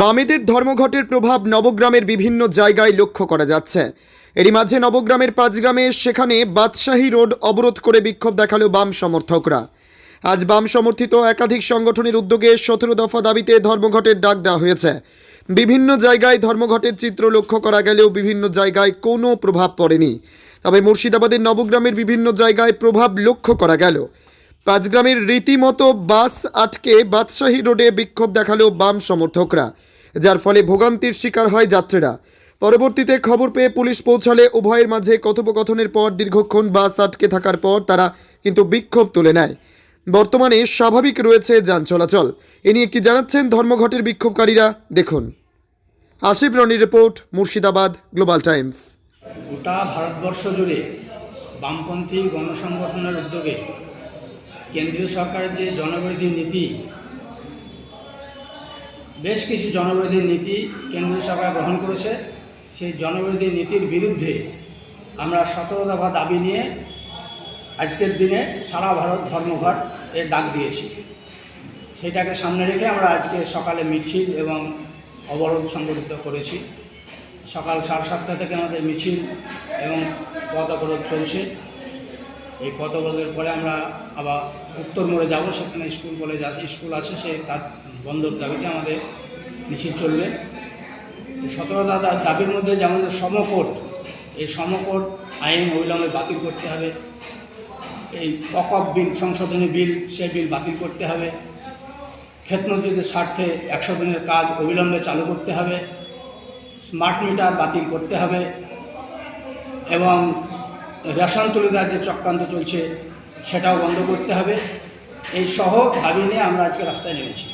বামেদের ধর্মঘটের প্রভাব নবগ্রামের বিভিন্ন জায়গায় লক্ষ্য করা যাচ্ছে। এরই মাঝে নবগ্রামের পাঁচগ্রামে সেখানে বাদশাহী রোড অবরোধ করে বিক্ষোভ দেখাল বাম সমর্থকরা। আজ বাম সমর্থিত একাধিক সংগঠনের উদ্যোগে সতেরো দফা দাবিতে ধর্মঘটের ডাক দেওয়া হয়েছে। বিভিন্ন জায়গায় ধর্মঘটের চিত্র লক্ষ্য করা গেলেও বিভিন্ন জায়গায় কোনো প্রভাব পড়েনি। তবে মুর্শিদাবাদের নবগ্রামের বিভিন্ন জায়গায় প্রভাব লক্ষ্য করা গেল। পাঁচগ্রামের রীতিমতো বাস আটকে বাদশাহী রোডে বিক্ষোভ দেখাল বাম সমর্থকরা, যার ফলে ভোগান্তির শিকার হয় যাত্রীরা। পরবর্তীতে খবর পেয়ে পুলিশ পৌঁছালে উভয়ের মাঝে কথোপকথনের পর দীর্ঘক্ষণ বাস আটকে থাকার পর তারা কিন্তু বিক্ষোভ তুলে নেয়। বর্তমানে স্বাভাবিক রয়েছে যান চলাচল। এ নিয়ে কি জানাচ্ছেন ধর্মঘটের বিক্ষোভকারীরা, দেখুন। আসিফ রনির রিপোর্ট, মুর্শিদাবাদ, গ্লোবাল টাইমস। গোটা ভারতবর্ষ জুড়ে বামপন্থী গণসংগঠনের উদ্যোগে কেন্দ্রীয় সরকারের যে জনবিরোধী নীতি, বেশ কিছু জনবিরোধী নীতি কেন্দ্রীয় সরকার গ্রহণ করেছে। সেই জনবিরোধী নীতির বিরুদ্ধে আমরা সতেরো দফা দাবি নিয়ে আজকের দিনে সারা ভারত ধর্মঘট এর ডাক দিয়েছি। সেটাকে সামনে রেখে আমরা আজকে সকালে মিছিল এবং অবরোধ সংগঠিত করেছি। সকাল সাড়ে সাতটা থেকে আমাদের মিছিল এবং পদ অবরোধ চলছে। এই পথ অবরোধের পরে আমরা আবার উত্তর মোড়ে যাব, সেখানে স্কুল কলেজ আছে, স্কুল আছে, সে তার বন্ধর দাবিতে আমাদের মিছিল চলবে। সতেরো দাদা দাবির মধ্যে যেমন সমকোট, এই সমকোট আইন অবিলম্বে বাতিল করতে হবে। এই অকপ বিল, সংশোধনী বিল, সে বিল বাতিল করতে হবে। ক্ষেতনদীদের স্বার্থে একশো দিনের কাজ অবিলম্বে চালু করতে হবে। স্মার্ট মিটার বাতিল করতে হবে। এবং রেশন তুলিদার যে চক্রান্ত চলছে, সেটাও বন্ধ করতে হবে। এই সহ দাবি নিয়ে আমরা আজকে রাস্তায় নেমেছি।